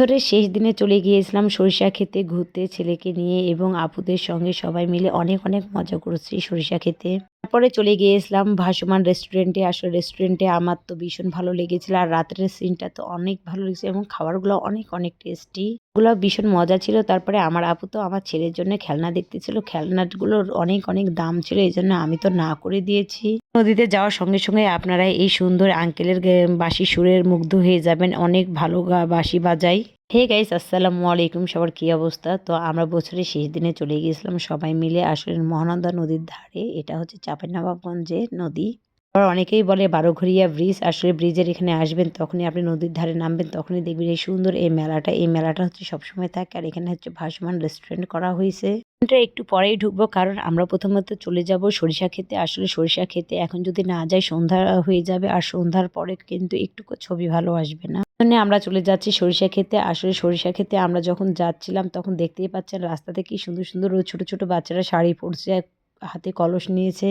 বছরের শেষ দিনে চলে গিয়েছিলাম সরিষা খেতে ঘুরতে ছেলেকে নিয়ে এবং আপুদের সঙ্গে সবাই মিলে অনেক অনেক মজা করেছি সরিষা খেতে। তারপরে চলে গিয়েছিলাম ভাসমান রেস্টুরেন্টে আসলে রেস্টুরেন্টে আমার তো ভীষণ ভালো লেগেছিল আর রাতের সিনটা তো অনেক ভালো লেগেছে এবং খাবারগুলো অনেক অনেক টেস্টি ওগুলো ভীষণ মজা ছিল। তারপরে আমার আপু তো আমার ছেলের জন্য খেলনা দেখতেছিল খেলনাগুলোর অনেক অনেক দাম ছিল। এই জন্য আমি তো না করে দিয়েছি। নদীতে যাওয়ার সঙ্গে সঙ্গে আপনারা এই সুন্দর আঙ্কেলের বাঁশি সুরের মুগ্ধ হয়ে যাবেন। অনেক ভালো বাঁশি বাজাই হে গাইস, আসসালামু আলাইকুম। সবার কী অবস্থা? তো আমরা বছরের শেষ দিনে চলে গিয়েছিলাম সবাই মিলে আসলে মহানন্দা নদীর ধারে। এটা হচ্ছে চাঁপাইনবাবগঞ্জের নদী। আবার অনেকেই বলে বারোঘরিয়া ব্রিজ, আসলে ব্রিজের এখানে আসবেন, তখনই আপনি নদীর ধারে নামবেন, তখনই দেখবেন এই সুন্দর এই মেলাটা। এই মেলাটা হচ্ছে সবসময় থাকে আর এখানে হচ্ছে ভাসমান রেস্টুরেন্ট করা হয়েছে। একটু পরেই ঢুকবো কারণ আমরা প্রথমত চলে যাব সরিষা খেতে আসলে সরিষা খেতে এখন যদি না যাই সন্ধ্যা হয়ে যাবে আর সন্ধ্যার পরে কিন্তু একটু ছবি ভালো আসবে না। জন্য আমরা চলে যাচ্ছি সরিষা খেতে আসলে সরিষা খেতে আমরা যখন যাচ্ছিলাম তখন দেখতেই পাচ্ছেন রাস্তাতে কি সুন্দর সুন্দর ছোট ছোট বাচ্চারা শাড়ি পরছে, হাতে কলস নিয়েছে।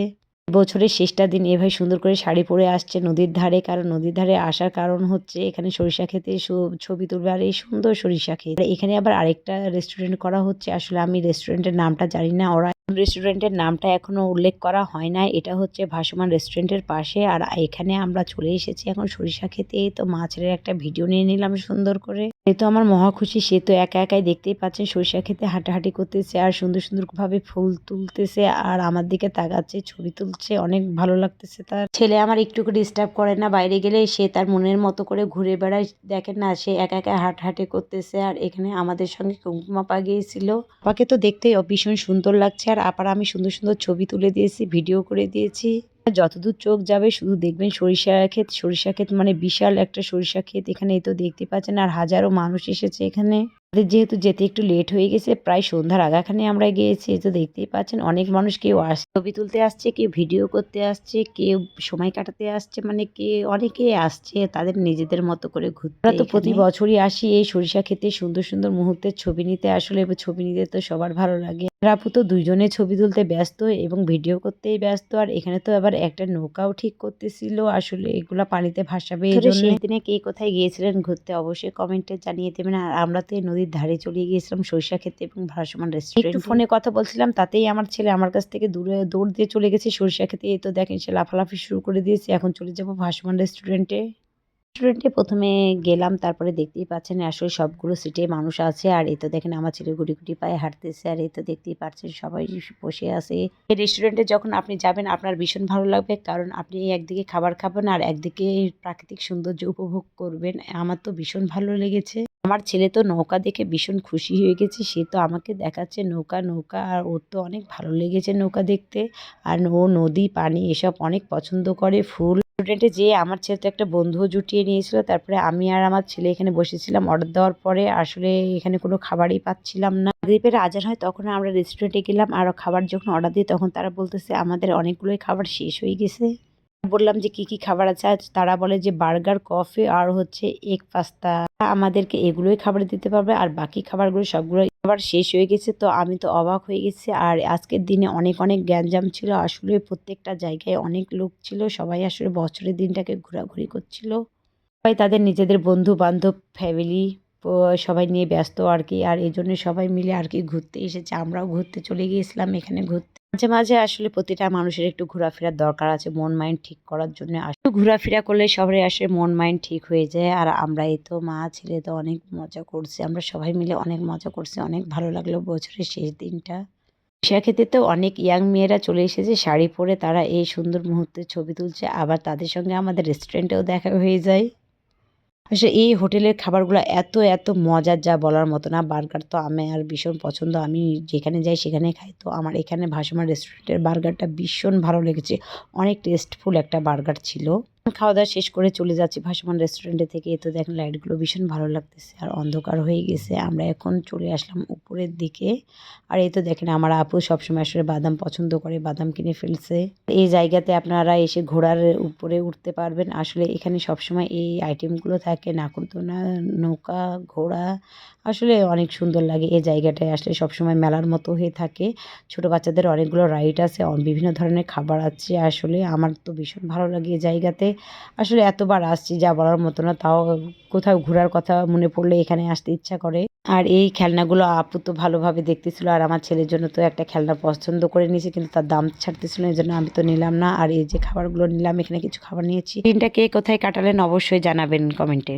বছরের শেষটা দিন এভাবে সুন্দর করে শাড়ি পরে আসছে নদীর ধারে। কারণ নদীর ধারে আসার কারণ হচ্ছে এখানে সরিষা খেতে ছবি তুলবে আর এই সুন্দর সরিষা খেতে এখানে আবার আরেকটা রেস্টুরেন্ট করা হচ্ছে। আসলে আমি রেস্টুরেন্টের নামটা জানি না। ওরা রেস্টুরেন্টের নামটা এখনও উল্লেখ করা হয় না এটা হচ্ছে ভাসমান রেস্টুরেন্টের পাশে। আর এখানে আমরা চলে এসেছি এখন সরিষা খেতে তো মাছের একটা ভিডিও নিয়ে নিলাম সুন্দর করে। সে তো আমার মহা খুশি, সে তো একা একাই দেখতেই পাচ্ছেন সরিষা খেতে হাঁটাহাঁটি করতেছে আর সুন্দর সুন্দর ভাবে ফুল তুলতেছে আর আমার দিকে তাকাচ্ছে, ছবি তুলছে, অনেক ভালো লাগতেছে তার। ছেলে আমার একটু ডিস্টার্ব করে না, বাইরে গেলে সে তার মনের মতো করে ঘুরে বেড়ায়, দেখেন না, সে একা একা হাঁটাহাঁটি করতেছে আর এখানে আমাদের সঙ্গে কুঙ্কুমা পা গিয়েছিল আপাকে তো দেখতেই ভীষণ সুন্দর লাগছে আর আপার আমি সুন্দর সুন্দর ছবি তুলে দিয়েছি ভিডিও করে দিয়েছি। যতদূর চোখ যাবে শুধু দেখবেন সরিষা ক্ষেত সরিষা ক্ষেত মানে বিশাল একটা সরিষা ক্ষেত এখানে তো দেখতে পাচ্ছেন আর হাজারো মানুষ এসেছে এখানে। আমাদের যেহেতু যেতে একটু লেট হয়ে গেছে প্রায় সন্ধ্যার আগাখানে আমরা গিয়েছি তো দেখতেই পাচ্ছেন অনেক মানুষ কেউ আস ছবি তুলতে আসছে কেউ ভিডিও করতে আসছে কেউ সময় কাটাতে আসছে মানে কে অনেকে আসছে তাদের নিজেদের মতো করে ঘুরতে আমরা তো প্রতি বছরই আসি এই সরিষা খেতে সুন্দর সুন্দর মুহূর্তের ছবি নিতে আসলে ছবি নিতে তো সবার ভালো লাগে। আর আপু তো দুইজনে ছবি তুলতে ব্যস্ত এবং ভিডিও করতেই ব্যস্ত। আর এখানে তো আবার একটা নৌকাও ঠিক করতেছিল। আসলে এগুলা পানিতে ভাসাবে এই আসলে জন্য দিনে কে কোথায় গিয়েছিলেন ঘুরতে অবশ্যই কমেন্টে জানিয়ে দেবেন। আর আমরা তো এই নদীর ধারে চলে গিয়েছিলাম সরিষা খেতে এবং ভাসমান রেস্টুরেন্ট ফোনে কথা বলছিলাম তাতেই আমার ছেলে আমার কাছ থেকে দূরে দৌড় দিয়ে চলে গেছে সরিষা খেতে এই তো দেখেন সে লাফালাফি শুরু করে দিয়েছে। এখন চলে যাব ভাসমান রেস্টুরেন্টে রেস্টুরেন্টে প্রথমে গেলাম, তারপরে দেখতেই পাচ্ছেন আসলে সবগুলো সিটে মানুষ আছে। আর এই তো দেখেন আমার ছেলে গুটি গুটি পায়ে হাঁটতেছে, আর এই তো দেখতেই পাচ্ছেন সবাই বসে আছে। এই রেস্টুরেন্টে যখন আপনি যাবেন, আপনার ভীষণ ভালো লাগবে। কারণ আপনি একদিকে খাবার খাবেন আর একদিকে প্রাকৃতিক সৌন্দর্য উপভোগ করবেন। আমার তো ভীষণ ভালো লেগেছে। আমার ছেলে তো নৌকা দেখে ভীষণ খুশি হয়ে গেছে। সে তো আমাকে দেখাচ্ছে নৌকা নৌকা, আর ওর তো অনেক ভালো লেগেছে নৌকা দেখতে। আর ও নদী, পানি এসব অনেক পছন্দ করে, ফুল। রেস্টুরেন্টে যেয়ে আমার ছেলে তো একটা বন্ধুও জুটিয়ে নিয়েছিল। তারপরে আমি আর আমার ছেলে এখানে বসেছিলাম অর্ডার দেওয়ার পরে। আসলে এখানে কোনো খাবারই পাচ্ছিলাম না। গ্রিপের আজান হয় তখন আমরা রেস্টুরেন্টে গেলাম। আর খাবার যখন অর্ডার দিই তখন তারা বলতেছে, আমাদের অনেকগুলোই খাবার শেষ হয়ে গেছে। বললাম যে কি কি খাবার আছে, আজ তারা বলে যে বার্গার, কফি আর হচ্ছে এগ পাস্তা। আমাদেরকে এগুলোই খাবার দিতে পারবে আর বাকি খাবারগুলো সবগুলো খাবার শেষ হয়ে গেছে, তো আমি তো অবাক হয়ে গেছি। আর আজকের দিনে অনেক অনেক গ্যাঞ্জাম ছিল। আসলে প্রত্যেকটা জায়গায় অনেক লোক ছিল। সবাই আসলে বছরের দিনটাকে ঘোরাঘুরি করছিল। সবাই তাদের নিজেদের বন্ধু বান্ধব ফ্যামিলি সবাই নিয়ে ব্যস্ত আর কি। আর এই জন্য সবাই মিলে আর কি ঘুরতে এসেছে। আমরাও ঘুরতে চলে গিয়েছিলাম এখানে ঘুরতে। মাঝে মাঝে আসলে প্রতিটা মানুষের একটু ঘোরাফেরার দরকার আছে, মন, মাইন্ড ঠিক করার জন্য একটু ঘোরাফেরা করলে সবাই আসলে মন, মাইন্ড ঠিক হয়ে যায়। আর আমরা এই তো মা, ছেলে তো অনেক মজা করছি, আমরা সবাই মিলে অনেক মজা করছি, অনেক ভালো লাগল বছরের শেষ দিনটা। খেতে তো অনেক ইয়াং মেয়েরা চলে এসেছে, শাড়ি পরে তারা এই সুন্দর মুহূর্তে ছবি তুলছে, আবার তাদের সঙ্গে আমাদের রেস্টুরেন্টেও দেখা হয়ে যায়। আসলে এই হোটেলের খাবারগুলো এত এত মজার যা বলার মতো না। বার্গার তো আমি আর ভীষণ পছন্দ। আমি যেখানে যাই সেখানে খাই। তো আমার এখানে ভাসমান রেস্টুরেন্টের বার্গারটা ভীষণ ভালো লেগেছে। অনেক টেস্টফুল একটা বার্গার ছিল। খাওয়া দাওয়া শেষ করে চলে যাচ্ছি ভাসমান রেস্টুরেন্টে থেকে। তো দেখেন লাইটগুলো ভীষণ ভালো লাগতেছে, আর অন্ধকার হয়ে গেছে। আমরা এখন চলে আসলাম উপরের দিকে। আর এই তো দেখেন আমার আপু সবসময় আসলে বাদাম পছন্দ করে, বাদাম কিনে ফেলছে। এই জায়গাতে আপনারা এসে ঘোড়ার উপরে উঠতে পারবেন। আসলে এখানে সবসময় এই আইটেমগুলো থাকে, নাকুরদোনা, নৌকা, ঘোড়া। আসলে অনেক সুন্দর লাগে এই জায়গাটায় আসলে সবসময় মেলার মতো হয়ে থাকে। ছোট বাচ্চাদের অনেকগুলো রাইড আছে বিভিন্ন ধরনের খাবার আছে। আসলে আমার তো ভীষণ ভালো লাগে এই জায়গাতে। আসলে এতবার আসছি যা বলার মতো না, তাও কোথাও ঘোরার কথা মনে পড়লে এখানে আসতে ইচ্ছা করে। আর এই খেলনাগুলো আপু তো ভালোভাবে দেখতেছিল, আর আমার ছেলের জন্য তো একটা খেলনা পছন্দ করে নিয়েছে, কিন্তু তার দাম ছাড়তেছিল এই জন্য আমি তো নিলাম না। আর এই যে খাবারগুলো নিলাম, এখানে কিছু খাবার নিয়েছি। দিনটা কে কোথায় কাটালেন অবশ্যই জানাবেন কমেন্টে।